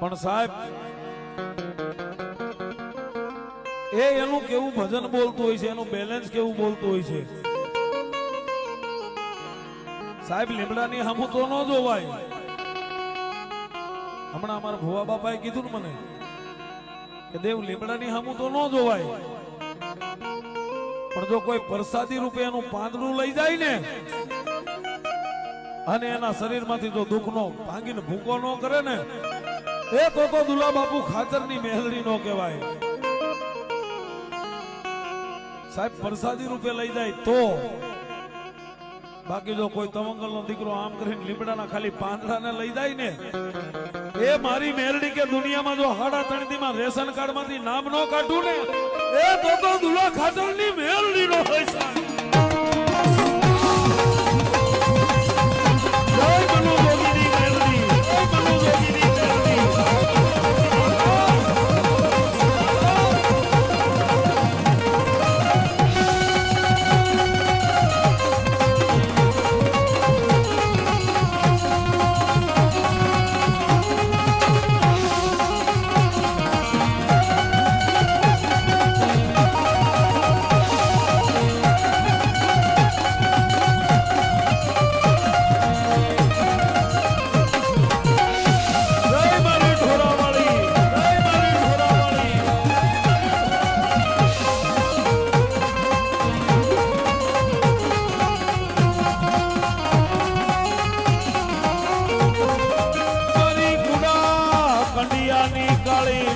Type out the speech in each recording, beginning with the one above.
પણ સાહેબ, એ એનું કેવું ભજન બોલતું હોય છે, એનું બેલેન્સ કેવું બોલતું હોય છે? સાહેબ, લીમડાની હમુ તો ન જોવાય. હમણાં અમારા ભુવા બાપાએ કીધું ને મને કે દેવ, લીમડાની હમુ તો ન જોવાય. પણ જો કોઈ પ્રસાદી રૂપે એનું પાંદડું લઈ જાય ને, અને એના શરીરમાંથી જો દુઃખનો, ભાંગીને ભૂકો ન કરે ને એ તો તો દુલા બાપુ ખાતરની મેહલડી નો કહેવાય. સાહેબ, પ્રસાદી રૂપે લઈ જાય તો? બાકી જો કોઈ તવંગલ નો દીકરો આમ કરીને લીમડાના ખાલી પાંદડાને લઈ જાય ને, એ મારી મેરડી કે દુનિયામાં જો હાડા તણદીમાં રેશન કાર્ડમાંથી નામ નો કાઢું ને, એ તો દુલા ખાતરની મેરડી નો હોય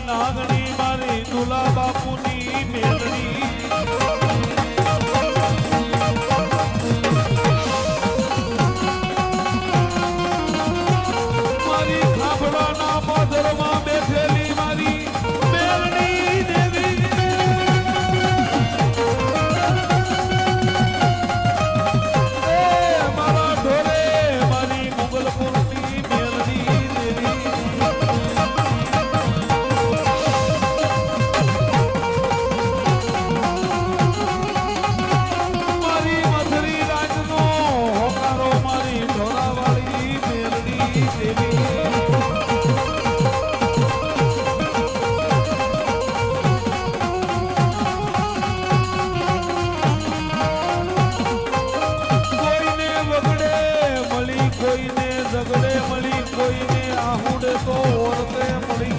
નાગણી મારી દુલા બાપુની મેલડી. કોઈને મળી, કોઈને આહુડે તો ઓરતે મળી!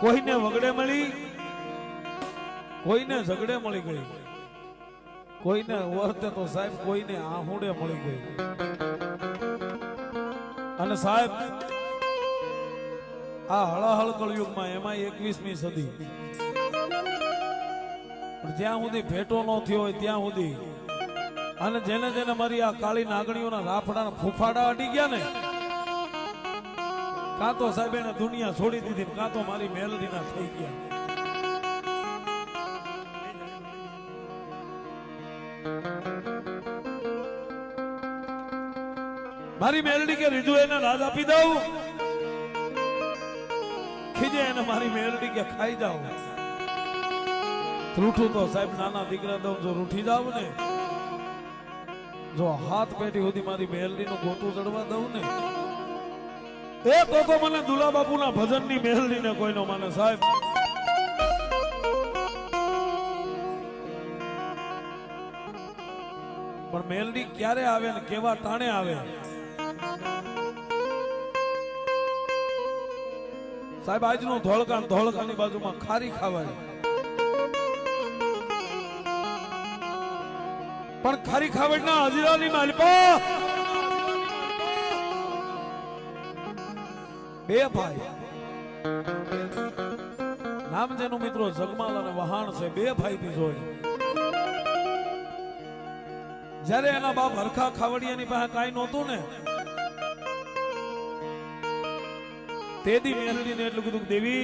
કોઈને વગડે મળી, કોઈને ઝગડે મળી ગઈ. કોઈને વર્તે તો સાહેબ કોઈને આહુડે મળી ગઈ. અને સાહેબ આ હળહળ કળયુગમાં એમાં એકવીસમી સદી. જ્યાં સુધી ભેટો ન થયો હોય ત્યાં સુધી અને જેને જેને મારી આ કાળી નાગણીઓના રાફડા ફૂફાડા અડી ગયા ને, કાં તો સાહેબ એને દુનિયા છોડી દીધી કાં તો મારી મેલડીના થઈ ગયા. મારી મેલડી કે રીધું એને રાજ આપી દઉં? ખીજે અને મારી મેલડી કે ખાઈ જાઓ. રૂઠું તો સાહેબ, નાના દીકરા દઉં જો રૂઠી જાવ ને, જો હાથ પેટી સુધી મારી મેલડી નું ગોતું ચડવા દઉં ને. એ તો મને દુલા બાપુ ના ભજનની મેલડી ને કોઈનો મને સાહેબ. પણ મેલડી ક્યારે આવે ને કેવા ટાણે આવે? સાહેબ, આજનું ધોળકા ધોળકાની બાજુમાં ખારી ખાવાની. પણ ખારી ખાવડના હજીરાની માલપા બે ભાઈ. નામ જેનું મિત્રો જગમાલ અને વહાણ છે, બે ભાઈ બીજો જ્યારે એના બાપ હરખા ખાવડિયાની પાસે કાંઈ નહોતું ને તેદી મેલડીને એટલું કીધું કે દેવી